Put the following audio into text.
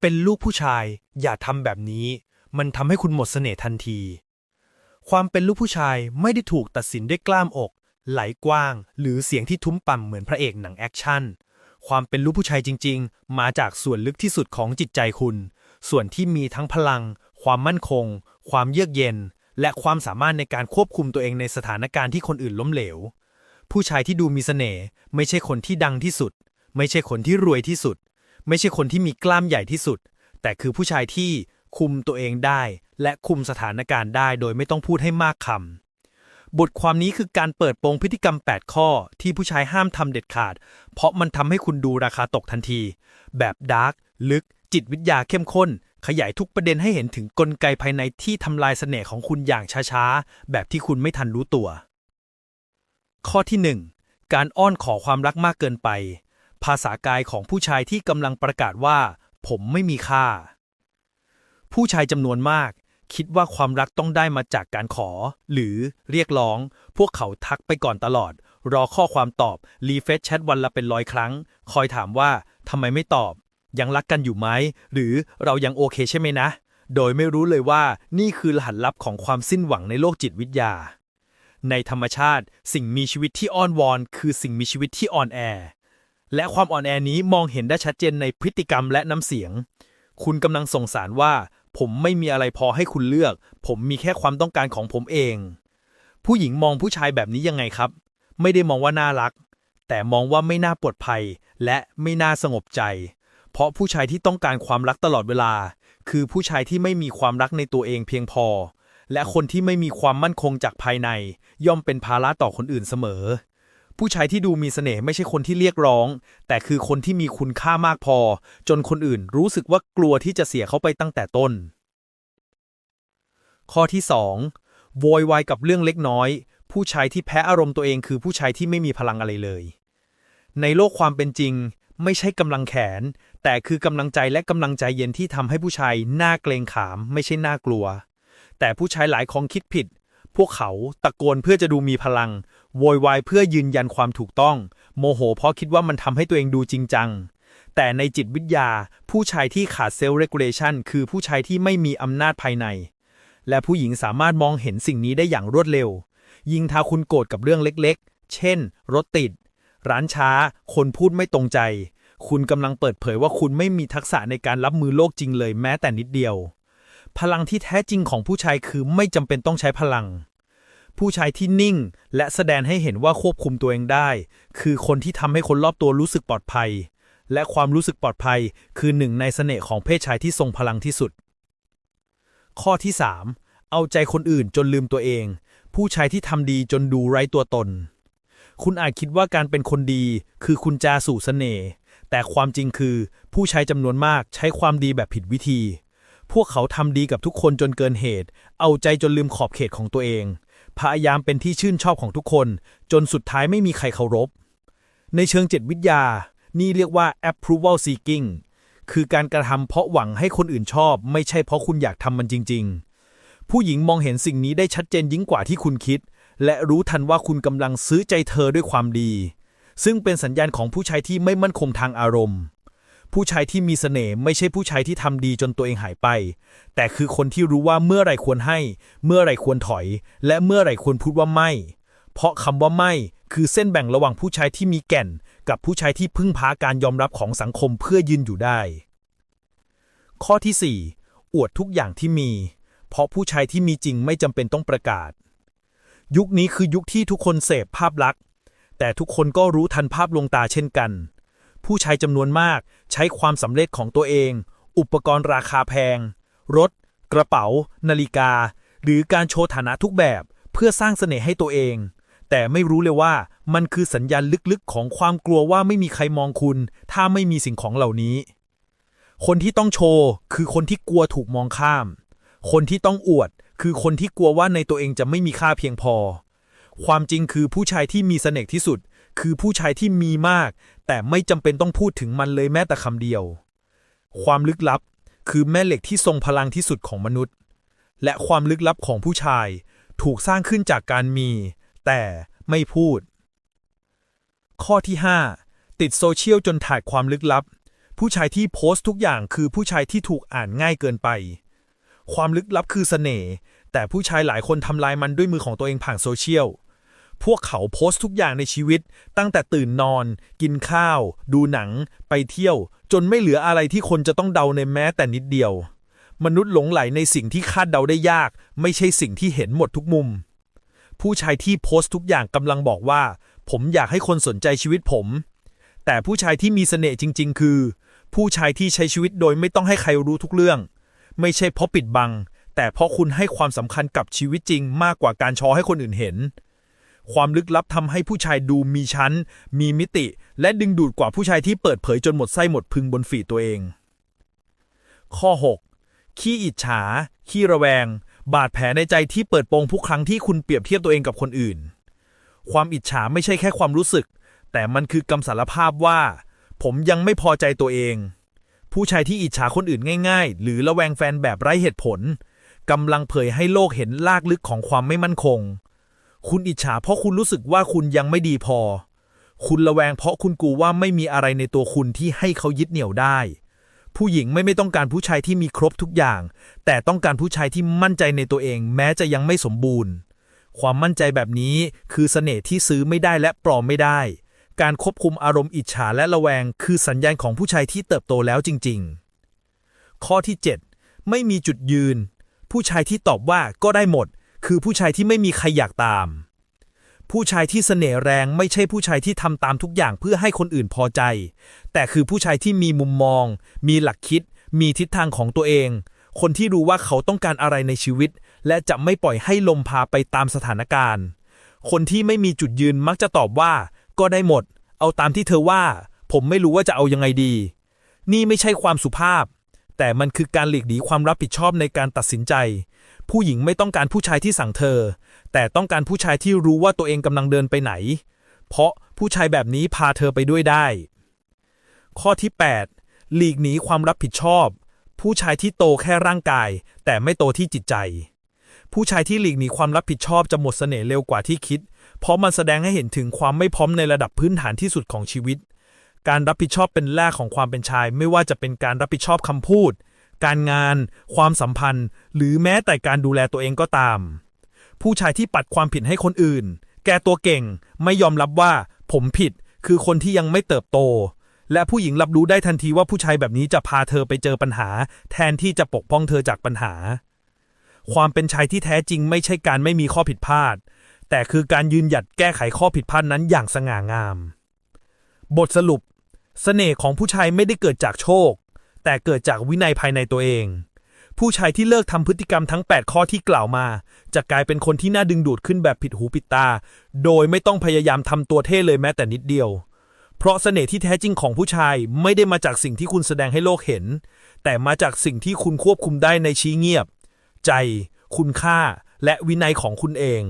เป็นลูกผู้ชาย อย่าทำแบบนี้ มันทำให้คุณหมดเสน่ห์ทันที ความเป็นลูกผู้ชายไม่ได้ถูกตัดสินด้วยกล้ามอก ไหลกว้าง หรือเสียงที่ทุ้มต่ำเหมือนพระเอกหนังแอคชั่น ความเป็นลูกผู้ชายจริง ๆ มาจากส่วนลึกที่สุดของจิตใจคุณ ส่วนที่มีทั้งพลัง ความมั่นคง ความเยือกเย็น และความสามารถในการควบคุมตัวเองในสถานการณ์ที่คนอื่นล้มเหลว ผู้ชายที่ดูมีเสน่ห์ไม่ใช่คนที่ดังที่สุด ไม่ใช่คนที่รวยที่สุด ไม่ใช่คนที่มีกล้ามใหญ่ที่สุด แต่คือผู้ชายที่คุมตัวเองได้ และคุมสถานการณ์ได้โดยไม่ต้องพูดให้มากคำบทความนี้คือการเปิดโปงพฤติกรรม 8 ข้อ ที่ผู้ชายห้ามทำเด็ดขาด เพราะมันทำให้คุณดูราคาตกทันที แบบดาร์กลึก จิตวิทยาเข้มข้น ขยายทุกประเด็นให้เห็นถึงกลไกภายในที่ทำลายเสน่ห์ของคุณอย่างช้าๆ แบบที่คุณไม่ทันรู้ตัว ข้อที่ 1 การอ้อนขอความรักมากเกินไป ภาษากายของผู้ชายที่กำลังประกาศว่า ผมไม่มีค่า ผู้ชายจำนวนมาก คิดว่าความรักต้องได้มาจากการขอ หรือเรียกร้อง พวกเขาทักไปก่อนตลอด รอข้อความตอบรีเฟซแชทวันละเป็นร้อยครั้ง คอยถามว่าทำไมไม่ตอบ ยังรักกันอยู่ไหม หรือเรายังโอเคใช่ไหมนะ โดยไม่รู้เลยว่านี่คือรหัสลับของความสิ้นหวังในโลกจิตวิทยาในธรรมชาติ สิ่งมีชีวิตที่อ้อนวอน คือสิ่งมีชีวิตที่อ่อนแอ และความอ่อนแอนี้มองเห็นได้ชัดเจนในพฤติกรรมและน้ำเสียง คุณกำลังส่งสารว่า ผมไม่มีอะไรพอให้คุณเลือก ผมมีแค่ความต้องการของผมเอง ผู้หญิงมองผู้ชายแบบนี้ยังไงครับ ไม่ได้มองว่าน่ารัก แต่มองว่าไม่น่าปลอดภัย และไม่น่าสงบใจ เพราะผู้ชายที่ต้องการความรักตลอดเวลา คือผู้ชายที่ไม่มีความรักในตัวเองเพียงพอ และคนที่ไม่มีความมั่นคงจากภายใน ย่อมเป็นภาระต่อคนอื่นเสมอ ผู้ชายที่ดูมีเสน่ห์ไม่ใช่คนที่เรียกร้อง แต่คือคนที่มีคุณค่ามากพอ จนคนอื่นรู้สึกว่ากลัวที่จะเสียเขาไปตั้งแต่ต้น ข้อที่ 2 โวยวายกับเรื่องเล็กน้อย ผู้ชายที่แพ้อารมณ์ตัวเองคือผู้ชายที่ไม่มีพลังอะไรเลย ในโลกความเป็นจริง ไม่ใช่กำลังแขน แต่คือกำลังใจและกำลังใจเย็นที่ทำให้ผู้ชายหน้าเกรงขาม ไม่ใช่หน้ากลัว แต่ผู้ชายหลายคนคิดผิดพวกเขาตะโกนเพื่อจะดูมีพลัง โวยวายเพื่อยืนยันความถูกต้อง โมโหเพราะคิดว่ามันทำให้ตัวเองดูจริงจัง แต่ในจิตวิทยา ผู้ชายที่ขาดเซลล์เรกูเลชันคือผู้ชายที่ไม่มีอำนาจภายใน และผู้หญิงสามารถมองเห็นสิ่งนี้ได้อย่างรวดเร็ว ยิ่งถ้าคุณโกรธกับเรื่องเล็กๆ เช่น รถติด ร้านช้า คนพูดไม่ตรงใจ คุณกำลังเปิดเผยว่าคุณไม่มีทักษะในการรับมือโลกจริงเลยแม้แต่นิดเดียว พลังที่แท้จริงของผู้ชายคือไม่จำเป็นต้องใช้พลัง ผู้ชายที่นิ่ง และแสดงให้เห็นว่าควบคุมตัวเองได้ คือคนที่ทำให้คนรอบตัวรู้สึกปลอดภัย และความรู้สึกปลอดภัย คือหนึ่งในเสน่ห์ของเพศชายที่ทรงพลังที่สุด ข้อที่ 3 เอาใจคนอื่นจนลืมตัวเอง ผู้ชายที่ทำดีจนดูไร้ตัวตน คุณอาจคิดว่าการเป็นคนดี คือคุณจาสู่เสน่ห์แต่ความจริงคือ ผู้ชายจำนวนมากใช้ความดีแบบผิดวิธี พวกเขาทำดีกับทุกคนจนเกินเหตุ เอาใจจนลืมขอบเขตของตัวเอง พยายามเป็นที่ชื่นชอบของทุกคน จนสุดท้ายไม่มีใครเคารพ ในเชิงจิตวิทยา นี่เรียกว่า approval seeking คือการกระทำเพราะหวังให้คนอื่นชอบ ไม่ใช่เพราะคุณอยากทำมันจริง ๆ ผู้หญิงมองเห็นสิ่งนี้ได้ชัดเจนยิ่งกว่าที่คุณคิด และรู้ทันว่าคุณกำลังซื้อใจเธอด้วยความดี ซึ่งเป็นสัญญาณของผู้ชายที่ไม่มั่นคงทางอารมณ์ ผู้ชายที่มีเสน่ห์ไม่ใช่ผู้ชายที่ทำดีจนตัวเองหายไป แต่คือคนที่รู้ว่าเมื่อไรควรให้ เมื่อไรควรถอย และเมื่อไรควรพูดว่าไม่ เพราะคำว่าไม่คือเส้นแบ่งระหว่างผู้ชายที่มีแก่น กับผู้ชายที่พึ่งพาการยอมรับของสังคมเพื่อยืนอยู่ได้ ข้อที่ 4 อวดทุกอย่างที่มี เพราะผู้ชายที่มีจริงไม่จำเป็นต้องประกาศ ยุคนี้คือยุคที่ทุกคนเสพภาพลักษณ์แต่ทุกคนก็รู้ทันภาพลวงตาเช่นกัน ผู้ชายจำนวนมากใช้ความสำเร็จของตัวเอง อุปกรณ์ราคาแพง รถ กระเป๋า นาฬิกา หรือการโชว์ฐานะทุกแบบเพื่อสร้างเสน่ห์ให้ตัวเอง แต่ไม่รู้เลยว่ามันคือสัญญาณลึกๆ ของความกลัวว่าไม่มีใครมองคุณ ถ้าไม่มีสิ่งของเหล่านี้ คนที่ต้องโชว์ คือคนที่กลัวถูกมองข้าม คนที่ต้องอวด คือคนที่กลัวว่าในตัวเองจะไม่มีค่าเพียงพอ ความจริงคือผู้ชายที่มีเสน่ห์ที่สุด คือผู้ชายที่มีมาก แต่ไม่จำเป็นต้องพูดถึงมันเลยแม้แต่คำเดียว ความลึกลับคือแม่เหล็กที่ทรงพลังที่สุดของมนุษย์ และความลึกลับของผู้ชายถูกสร้างขึ้นจากการมี แต่ไม่พูด ข้อที่ 5 ติดโซเชียลจนถ่ายความลึกลับ ผู้ชายที่โพสต์ทุกอย่างคือผู้ชายที่ถูกอ่านง่ายเกินไป ความลึกลับคือเสน่ห์แต่ผู้ชายหลายคนทำลายมันด้วยมือของตัวเองผ่านโซเชียล พวกเขาโพสต์ทุกอย่างในชีวิต ตั้งแต่ตื่นนอน กินข้าว ดูหนัง ไปเที่ยว จนไม่เหลืออะไรที่คนจะต้องเดาในแม้แต่นิดเดียว มนุษย์หลงไหลในสิ่งที่คาดเดาได้ยาก ไม่ใช่สิ่งที่เห็นหมดทุกมุม ผู้ชายที่โพสต์ทุกอย่างกำลังบอกว่า ผมอยากให้คนสนใจชีวิตผม แต่ผู้ชายที่มีเสน่ห์จริง ๆ คือ ผู้ชายที่ใช้ชีวิตโดยไม่ต้องให้ใครรู้ทุกเรื่อง ไม่ใช่เพราะปิดบัง แต่เพราะคุณให้ความสำคัญกับชีวิตจริง มากกว่าการชอให้คนอื่นเห็น ความลึกลับทำให้ผู้ชายดูมีชั้น มีมิติ และดึงดูดกว่าผู้ชายที่เปิดเผยจนหมดไส้หมดพึงบนฝีตัวเอง ข้อ 6 ขี้อิจฉา ขี้ระแวง บาดแผลในใจที่เปิดโปงทุกครั้งที่คุณเปรียบเทียบตัวเองกับคนอื่น ความอิจฉาไม่ใช่แค่ความรู้สึก แต่มันคือกำสารภาพว่า ผมยังไม่พอใจตัวเอง ผู้ชายที่อิจฉาคนอื่นง่าย ๆ หรือระแวงแฟนแบบไร้เหตุผลกำลังเผยให้โลกเห็นลากลึกของความไม่มั่นคง คุณอิจฉาเพราะคุณรู้สึกว่าคุณยังไม่ดีพอ คุณระแวงเพราะคุณกลัวว่าไม่มีอะไรในตัวคุณที่ให้เขายึดเหนี่ยวได้ ผู้หญิงไม่ไม่ต้องการผู้ชายที่มีครบทุกอย่าง แต่ต้องการผู้ชายที่มั่นใจในตัวเอง แม้จะยังไม่สมบูรณ์ ความมั่นใจแบบนี้คือเสน่ห์ที่ซื้อไม่ได้และปลอมไม่ได้ การควบคุมอารมณ์อิจฉาและระแวง คือสัญญาณของผู้ชายที่เติบโตแล้วจริง ๆ ข้อที่ 7 ไม่มีจุดยืน ผู้ชายที่ตอบว่าก็ได้หมด คือผู้ชายที่ไม่มีใครอยากตาม ผู้ชายที่เสน่ห์แรงไม่ใช่ผู้ชายที่ทำตามทุกอย่างเพื่อให้คนอื่นพอใจ แต่คือผู้ชายที่มีมุมมอง มีหลักคิด มีทิศทางของตัวเอง คนที่รู้ว่าเขาต้องการอะไรในชีวิต และจะไม่ปล่อยให้ลมพาไปตามสถานการณ์ คนที่ไม่มีจุดยืนมักจะตอบว่า ก็ได้หมด เอาตามที่เธอว่า ผมไม่รู้ว่าจะเอายังไงดี นี่ไม่ใช่ความสุภาพ แต่มันคือการหลีกหนีความรับผิดชอบในการตัดสินใจ ผู้หญิงไม่ต้องการผู้ชายที่สั่งเธอ แต่ต้องการผู้ชายที่รู้ว่าตัวเองกำลังเดินไปไหน เพราะผู้ชายแบบนี้พาเธอไปด้วยได้ ข้อที่ 8 หลีกหนีความรับผิดชอบ ผู้ชายที่โตแค่ร่างกาย แต่ไม่โตที่จิตใจ ผู้ชายที่หลีกหนีความรับผิดชอบจะหมดเสน่ห์เร็วกว่าที่คิด เพราะมันแสดงให้เห็นถึงความไม่พร้อมในระดับพื้นฐานที่สุดของชีวิต การรับผิดชอบเป็นแรกของความเป็นชาย ไม่ว่าจะเป็นการรับผิดชอบคำพูด การงาน ความสัมพันธ์ หรือแม้แต่การดูแลตัวเองก็ตาม ผู้ชายที่ปัดความผิดให้คนอื่น แก้ตัวเก่ง ไม่ยอมรับว่า ผมผิด คือคนที่ยังไม่เติบโต และผู้หญิงรับรู้ได้ทันทีว่าผู้ชายแบบนี้จะพาเธอไปเจอปัญหา แทนที่จะปกป้องเธอจากปัญหา ความเป็นชายที่แท้จริงไม่ใช่การไม่มีข้อผิดพลาด แต่คือการยืนหยัดแก้ไขข้อผิดพลาดนั้นอย่างสง่างาม บทสรุปเสน่ห์ของผู้ชายไม่ได้เกิดจากโชค แต่เกิดจากวินัยภายในตัวเอง ผู้ชายที่เลิกทำพฤติกรรมทั้ง 8 ข้อที่กล่าวมา จะกลายเป็นคนที่น่าดึงดูดขึ้นแบบผิดหูผิดตา โดยไม่ต้องพยายามทำตัวเท่เลยแม้แต่นิดเดียว เพราะเสน่ห์ที่แท้จริงของผู้ชายไม่ได้มาจากสิ่งที่คุณแสดงให้โลกเห็น แต่มาจากสิ่งที่คุณควบคุมได้ในชี้เงียบ ใจ คุณค่า และวินัยของคุณเอง